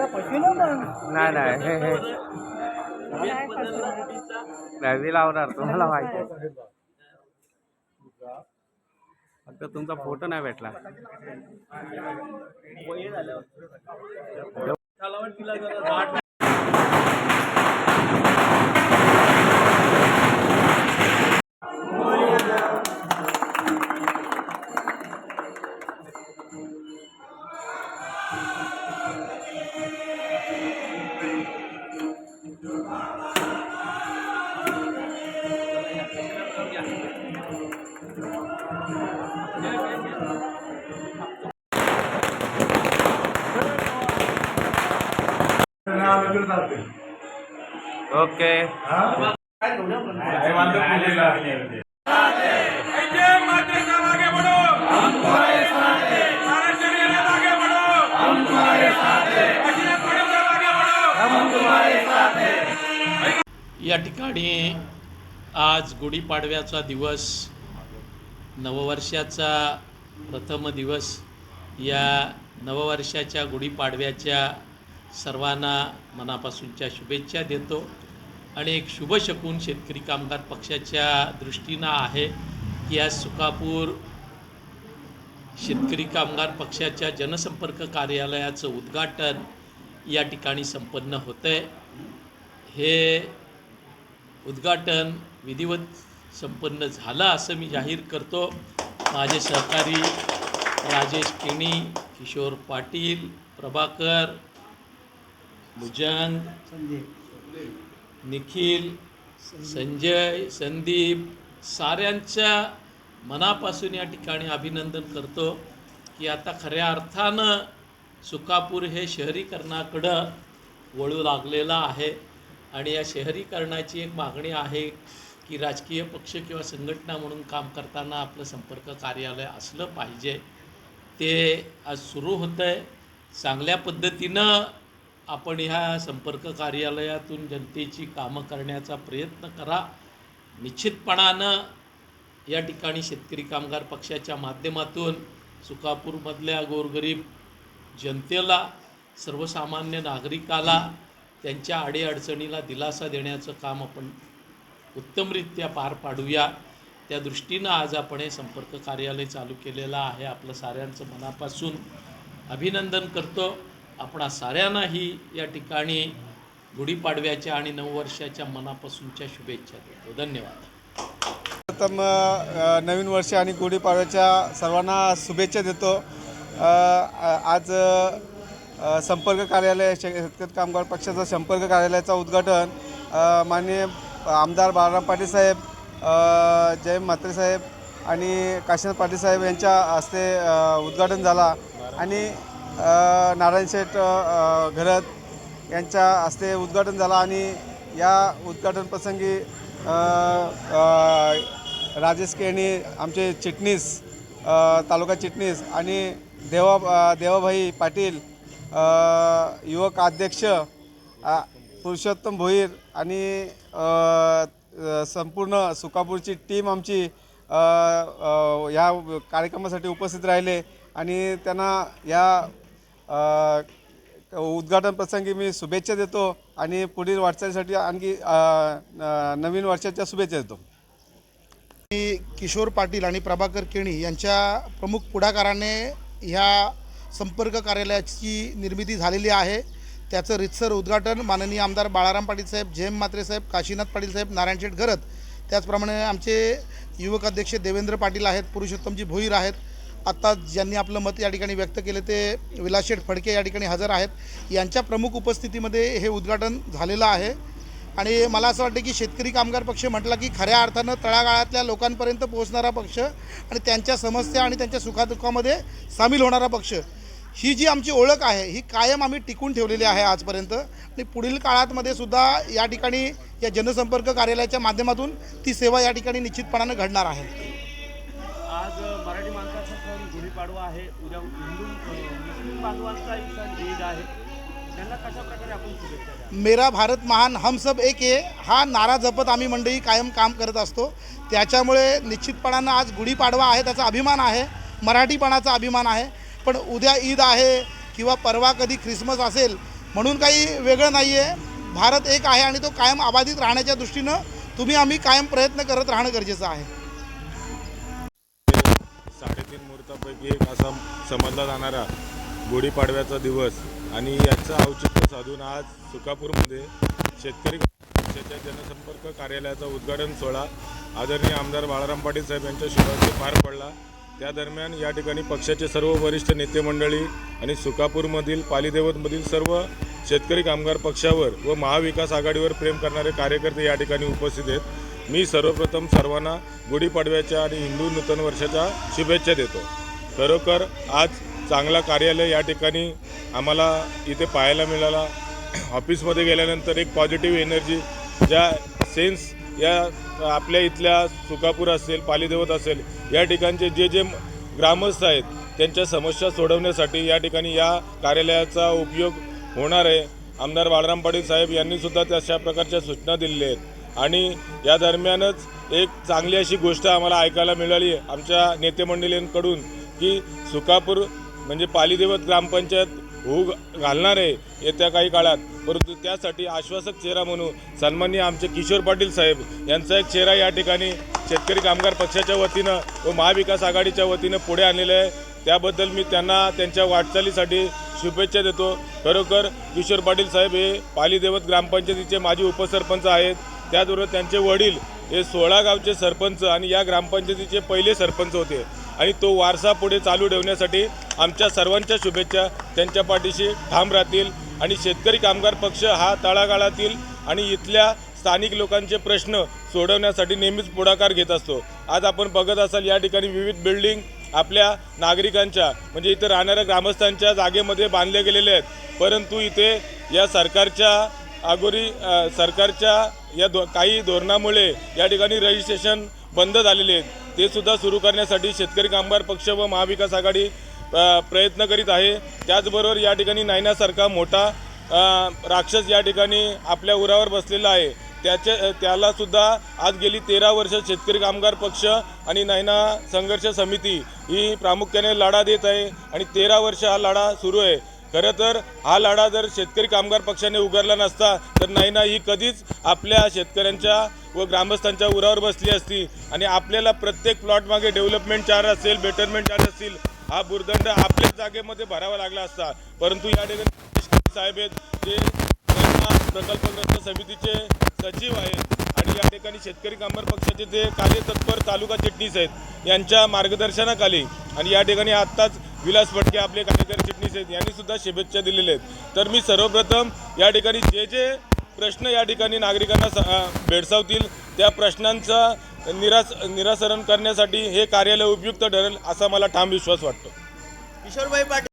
नाही नाही हे लावणार तुम्हाला माहिती आहे. फक्त तुमचा फोटो नाही भेटला ओके. या ठिकाणी आज गुढीपाडव्याचा दिवस नववर्षाचा प्रथम दिवस या नववर्षाच्या गुढीपाडव्याच्या सर्वांना मनापासूनच्या शुभेच्छा देतो आणि एक शुभ शकून शेतकरी कामगार पक्षाच्या दृष्टीनं आहे की आज सुकापूर शेतकरी कामगार पक्षाच्या जनसंपर्क कार्यालयाचं उद्घाटन या ठिकाणी संपन्न होतं आहे हे उद्घाटन विधिवत संपन्न झालं असं मी जाहीर करतो. माझे सहकारी राजेश केणी किशोर पाटील प्रभाकर भुजंग निखिल संजय संदीप साऱ्यांच्या मनापासून या ठिकाणी अभिनंदन करतो की आता खऱ्या अर्थानं सुकापूर हे शहरीकरणाकडं वळू लागलेलं आहे आणि या शहरीकरणाची एक मागणी आहे की राजकीय पक्ष किंवा संघटना म्हणून काम करताना आपलं संपर्क कार्यालय असलं पाहिजे ते आज सुरू होतं आहे चांगल्या पद्धतीनं आपण ह्या संपर्क कार्यालयातून जनतेची कामं करण्याचा प्रयत्न करा. निश्चितपणानं या ठिकाणी शेतकरी कामगार पक्षाच्या माध्यमातून सुकापूरमधल्या गोरगरीब जनतेला सर्वसामान्य नागरिकाला त्यांच्या अडीअडचणीला दिलासा देण्याचं काम आपण उत्तमरित्या पार पाडूया. त्या दृष्टीनं आज आपण हे संपर्क कार्यालय चालू केलेलं आहे. आपलं साऱ्यांचं मनापासून अभिनंदन करतो. आपणा साऱ्यांनाही या ठिकाणी गुढीपाडव्याच्या आणि नववर्षाच्या मनापासूनच्या शुभेच्छा देतो. धन्यवाद. प्रथम नवीन वर्ष आणि गुढीपाडव्याच्या सर्वांना शुभेच्छा देतो. आज संपर्क कार्यालय शे- शेतकरी कामगार पक्षाचं संपर्क कार्यालयाचं उद्घाटन माननीय आमदार बाळाराम पाटील साहेब अ, म्हात्रे साहेब आणि काशीनाथ पाटील साहेब यांच्या हस्ते उद्घाटन झाला. आणि नारायण शेठ घरत यांच्या हस्ते उद्घाटन झालं आणि या उद्घाटन प्रसंगी राजेश केणी आमचे चिटणीस तालुका चिटणीस आणि देवा देवाभाई पाटील युवक अध्यक्ष पुरुषोत्तम भोईर आणि संपूर्ण सुकापूरची टीम आमची ह्या कार्यक्रमासाठी उपस्थित राहिले आणि त्यांना या उद्घाटन प्रसंगी मी शुभेच्छा देतो आणि पुढील वाटचालीसाठी आणखी नवीन वर्षाच्या शुभेच्छा देतो. मी किशोर पाटील आणि प्रभाकर केणी यांच्या प्रमुख पुढाकाराने ह्या संपर्क कार्यालयाची निर्मिती झालेली आहे. त्याचं रितसर उद्घाटन माननीय आमदार बाळाराम पाटील साहेब झेम म्हात्रे साहेब काशीनाथ पाटील साहेब नारायण शेठ घरत. त्याचप्रमाणे आमचे युवक अध्यक्ष देवेंद्र पाटील आहेत पुरुषोत्तमजी भोईर आहेत. आत्ता ज्यांनी आपलं मत या ठिकाणी व्यक्त केले ते विलासशेठ फडके या ठिकाणी हजर आहेत. यांच्या प्रमुख उपस्थितीमध्ये हे उद्घाटन झालेलं आहे. आणि मला असं वाटतं की शेतकरी कामगार पक्ष म्हटला की खऱ्या अर्थानं तळागाळातल्या लोकांपर्यंत पोहोचणारा पक्ष आणि त्यांच्या समस्या आणि त्यांच्या सुखादुःखामध्ये सामील होणारा पक्ष ही जी आमची ओळख आहे ही कायम आम्ही टिकून ठेवलेली आहे आजपर्यंत. आणि पुढील काळातमध्ये सुद्धा या ठिकाणी या जनसंपर्क कार्यालयाच्या माध्यमातून ती सेवा या ठिकाणी निश्चितपणानं घडणार आहे. आहे. उद्या हिंदू मुस्लिम बांधवांचाही सण ईद आहे. त्यांना कशा प्रकारे आपण शुभेच्छा द्या मेरा भारत महान हम सब एक आहे हा नारा जपत आम्ही मंडळी कायम काम करत असतो. त्याच्यामुळे निश्चितपणानं आज गुढीपाडवा आहे त्याचा अभिमान आहे. मराठीपणाचा अभिमान आहे. पण उद्या ईद आहे किंवा परवा कधी ख्रिसमस असेल म्हणून काही वेगळं नाही आहे भारत एक आहे आणि तो कायम अबाधित राहण्याच्या दृष्टीनं तुम्ही आम्ही कायम प्रयत्न करत राहणं गरजेचं आहे. साडेतीन एक असा समजला जाणारा गुढीपाडव्याचा दिवस. आणि याचं औचित्य साधून आज सुकापूरमध्ये शेतकरी पक्षाच्या जनसंपर्क कार्यालयाचा उद्घाटन सोहळा आदरणीय आमदार बाळाराम पाटील साहेब यांच्या शुभारंभी पार पडला. त्या दरम्यान या ठिकाणी पक्षाचे सर्व वरिष्ठ नेते मंडळी आणि सुकापूरमधील पालीदेवतमधील सर्व शेतकरी कामगार पक्षावर व महाविकास आघाडीवर प्रेम करणारे कार्यकर्ते या ठिकाणी उपस्थित आहेत. मी सर्वप्रथम सर्वांना गुढीपाडव्याच्या आणि हिंदू नूतन वर्षाच्या शुभेच्छा देतो. खरोखर आज चांगला कार्यालय या ठिकाणी आम्हाला इथे पाहायला मिळाला. ऑफिसमध्ये गेल्यानंतर एक पॉझिटिव्ह एनर्जी ज्या सेन्स या आपल्या इथल्या सुकापूर असेल पालीदेवत असेल या ठिकाणचे जे जे ग्रामस्थ आहेत त्यांच्या समस्या सोडवण्यासाठी या ठिकाणी या कार्यालयाचा उपयोग होणार आहे. आमदार बाळराम पाटील साहेब यांनीसुद्धा त्या तशा प्रकारच्या सूचना दिलेल्या आहेत. आणि या दरम्यानच एक चांगली अशी गोष्ट आम्हाला ऐकायला मिळाली आमच्या नेतेमंडळींकडून की सुकापूर म्हणजे पालीदेवत ग्रामपंचायत होऊ घालणार आहे येत्या काही काळात. परंतु त्यासाठी आश्वासक चेहरा म्हणून सन्माननीय आमचे किशोर पाटील साहेब यांचा एक चेहरा या ठिकाणी शेतकरी कामगार पक्षाच्या वतीनं व महाविकास आघाडीच्या वतीनं पुढे आणलेलं आहे. त्याबद्दल मी त्यांना त्यांच्या वाटचालीसाठी शुभेच्छा देतो. खरोखर किशोर पाटील साहेब हे पालीदेवत ग्रामपंचायतीचे माजी उपसरपंच आहेत. त्याचबरोबर त्यांचे वडील हे सोळा गावचे सरपंच आणि या ग्रामपंचायतीचे पहिले सरपंच होते. आणि तो वारसा पुढे चालू ठेवण्यासाठी आमच्या सर्वांच्या शुभेच्छा त्यांच्या पाठीशी ठाम राहतील. आणि शेतकरी कामगार पक्ष हा तळागाळातील आणि इथल्या स्थानिक लोकांचे प्रश्न सोडवण्यासाठी नेहमीच पुढाकार घेत असतो. आज आपण बघत असाल या ठिकाणी विविध बिल्डिंग आपल्या नागरिकांच्या म्हणजे इथे राहणाऱ्या ग्रामस्थांच्या जागेमध्ये बांधले गेलेले आहेत. परंतु इथे या सरकारच्या अगोरी सरकारच्या या धो काही धोरणामुळे या ठिकाणी रजिस्ट्रेशन बंद झालेले आहेत. ते सुद्धा सुरू करण्यासाठी शेतकरी कामगार पक्ष व महाविकास आघाडी प्रयत्न करीत आहे. त्याचबरोबर या ठिकाणी नायनासारखा मोठा राक्षस या ठिकाणी आपल्या उरावर बसलेला आहे. त्याचे त्याला सुद्धा आज गेली तेरा वर्ष शेतकरी कामगार पक्ष आणि नैना संघर्ष समिती ही प्रामुख्याने लढा देत आहे आणि तेरा वर्ष हा लढा सुरू आहे. खरं तर हा लढा जर शेतकरी कामगार पक्षाने उगारला नसता तर नाही ना ही कधीच आपल्या शेतकऱ्यांच्या व ग्रामस्थांच्या उरावर बसली असती. आणि आपल्याला प्रत्येक प्लॉटमागे डेव्हलपमेंट चार्ज असेल बेटरमेंट चार्ज असतील हा भुर्दंड आपल्याच जागेमध्ये भरावा लागला असता. परंतु या ठिकाणी साहेब आहेत जे प्रकल्पग्रस्त समितीचे सचिव आहेत आणि या ठिकाणी शेतकरी कामगार पक्षाचे ते कार्यतत्पर तालुका चिटणीस आहेत यांच्या मार्गदर्शनाखाली. आणि या ठिकाणी आत्ताच विलास फटके आपले कार्यकारी चिटणीस आहेत यांनी सुद्धा शुभेच्छा दिलेल्या आहेत. तर मी सर्वप्रथम या ठिकाणी जे जे प्रश्न या ठिकाणी नागरिकांना भेडसावतील त्या प्रश्नांचा निरास निरासरण करण्यासाठी हे कार्यालय उपयुक्त ठरेल असा मला ठाम विश्वास वाटतो. किशोरभाई पाटील.